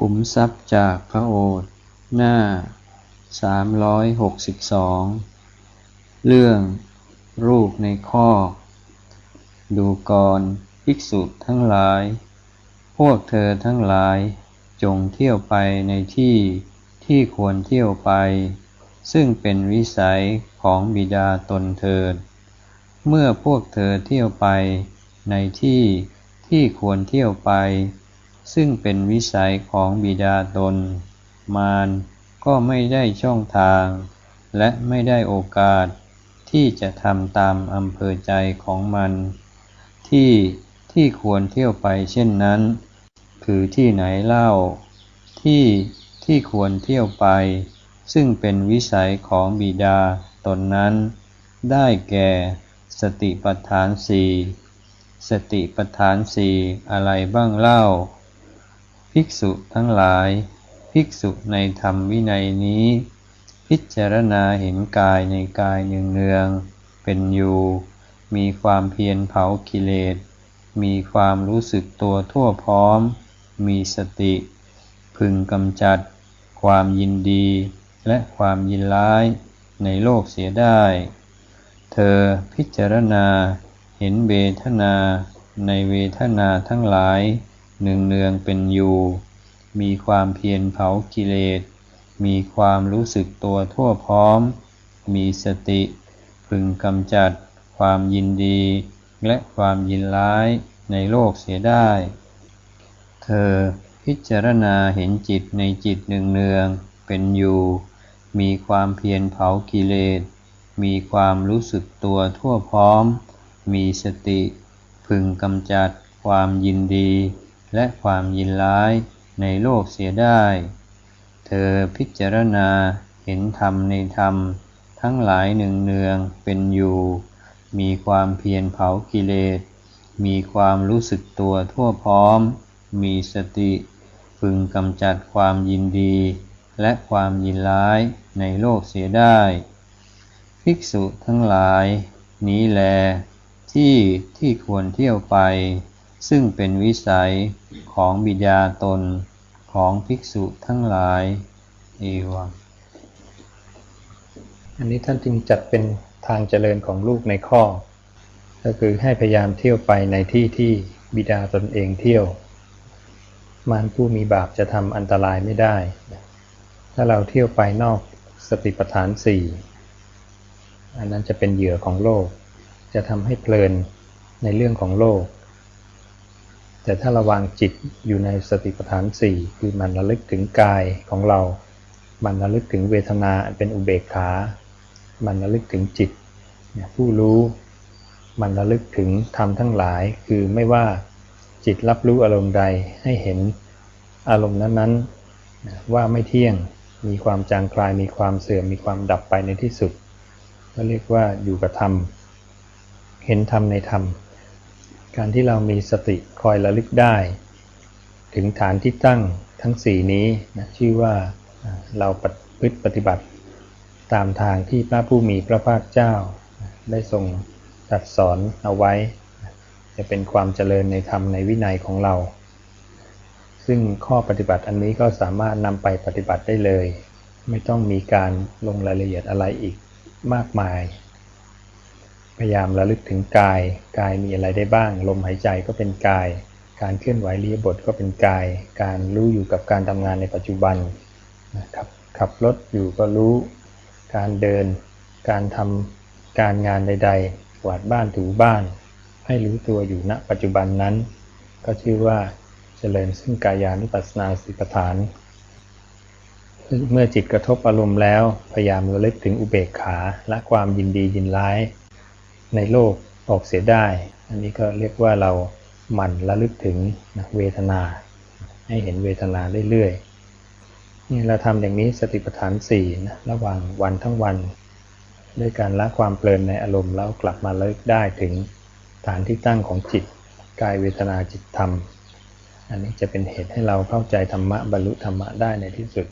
ขุมทรัพย์จากพระโอษฐ์หน้า 362 เรื่องรูปในข้อ ดูกรภิกษุทั้งหลาย พวกเธอทั้งหลายจงเที่ยวไปในที่ที่ควรเที่ยวไป ซึ่งเป็นวิสัยของบิดาตนเถิดเมื่อพวกเธอเที่ยวไปในที่ที่ควรเที่ยวไป ซึ่งเป็นวิสัยของบิดาตน มารก็ไม่ได้ช่องทาง และไม่ได้โอกาสที่จะทำตามอำเภอใจของมัน ที่ที่ควรเที่ยวไปเช่นนั้น คือที่ไหนเล่า ที่ที่ควรเที่ยวไป ซึ่งเป็นวิสัยของบิดาตนนั้น ได้แก่สติปัฏฐานสี่สติปัฏฐานสี่อะไรบ้างเล่า ภิกษุทั้งหลาย ภิกษุในธรรมวินัยนี้ พิจารณาเห็นกายในกายเนืองเนืองเป็นอยู่ มีความเพียรเผากิเลส มีความรู้สึกตัวทั่วพร้อม มีสติ พึงกำจัด ความยินดี และความยินร้ายในโลกเสียได้ เธอพิจารณาเห็นเวทนาในเวทนาทั้งหลาย เนืองเนืองเป็นอยู่ มีความเพียรเผากิเลส มีความรู้สึกตัวทั่วพร้อม มีสติ พึงกำจัด ความยินดี และความยินร้ายในโลกเสียได้ เธอพิจารณาเห็นจิตในจิตเนืองเนืองเป็นอยู่ มีความเพียรเผากิเลส มีความรู้สึกตัวทั่วพร้อม มีสติ พึงกำจัดความยินดี และความยินร้ายในโลกเสียได้ เธอพิจารณาเห็นธรรมในธรรม ทั้งหลายหนึ่งเนืองเป็นอยู่ มีความเพียรเผากิเลส มีความรู้สึกตัวทั่วพร้อม มีสติพึงกำจัดความยินดี และความยินร้ายในโลกเสียได้ ภิกษุทั้งหลาย นี้แล ที่ที่ควรเที่ยวไป ซึ่งเป็นวิสัยของบิดาตนของภิกษุทั้งหลายเอวังอันนี้ท่านจึงจัดเป็นทางเจริญของลูกในข้อ ก็คือให้พยายามเที่ยวไปในที่ที่บิดาตนเองเที่ยว มารผู้มีบาปจะทำอันตรายไม่ได้ ถ้าเราเที่ยวไปนอกสติปัฏฐานสี่อันนั้นจะเป็นเหยื่อของโลก จะทำให้เพลินในเรื่องของโลก แต่ถ้าระวังจิตอยู่ในสติปัฏฐานสี่คือมันระลึกถึงกายของเรา มันระลึกถึงเวทนาเป็นอุเบกขา มันระลึกถึงจิต ผู้รู้ มันระลึกถึงธรรมทั้งหลาย คือไม่ว่าจิตรับรู้อารมณ์ใดให้เห็นอารมณ์นั้นๆ ว่าไม่เที่ยง มีความจางคลาย มีความเสื่อม มีความดับไปในที่สุด ก็เรียกว่าอยู่กับธรรม เห็นธรรมในธรรม การที่เรามีสติคอยระลึกได้ ถึงฐานที่ตั้งทั้งสี่นี้นะชื่อว่าเราปฏิพฤติปฏิบัติ ตามทางที่พระผู้มีพระภาคเจ้า ได้ทรงตรัสสอนเอาไว้ จะเป็นความเจริญในธรรมในวินัยของเรา ซึ่งข้อปฏิบัติอันนี้ก็สามารถนำไปปฏิบัติได้เลย ไม่ต้องมีการลงรายละเอียดอะไรอีกมากมาย พยายามระลึกถึงกาย กายมีอะไรได้บ้าง ลมหายใจก็เป็นกาย การเคลื่อนไหวเรียบทก็เป็นกาย การรู้อยู่กับการทำงานในปัจจุบันนะครับขับรถอยู่ก็รู้ การเดิน การทำการงานใด ๆ กวาดบ้านถูบ้าน ให้รู้ตัวอยู่ณปัจจุบันนั้น ก็ชื่อว่าเจริญซึ่งกายานุปัสสนาสิปฐาน เมื่อจิตกระทบอารมณ์แล้ว พยายามระลึกถึงอุเบกขาและความยินดียินร้าย ในโลกออกเสียได้ อันนี้ก็เรียกว่าเราหมั่นระลึกถึงเวทนา ให้เห็นเวทนาเรื่อยๆนี่เราทำอย่างนี้สติปัฏฐานสี่นะระหว่างวันทั้งวัน ด้วยการละความเพลินในอารมณ์แล้วกลับมาเลิกได้ถึงฐานที่ตั้งของจิตกายเวทนาจิตธรรม อันนี้จะเป็นเหตุให้เราเข้าใจธรรมะบรรลุธรรมะได้ในที่สุด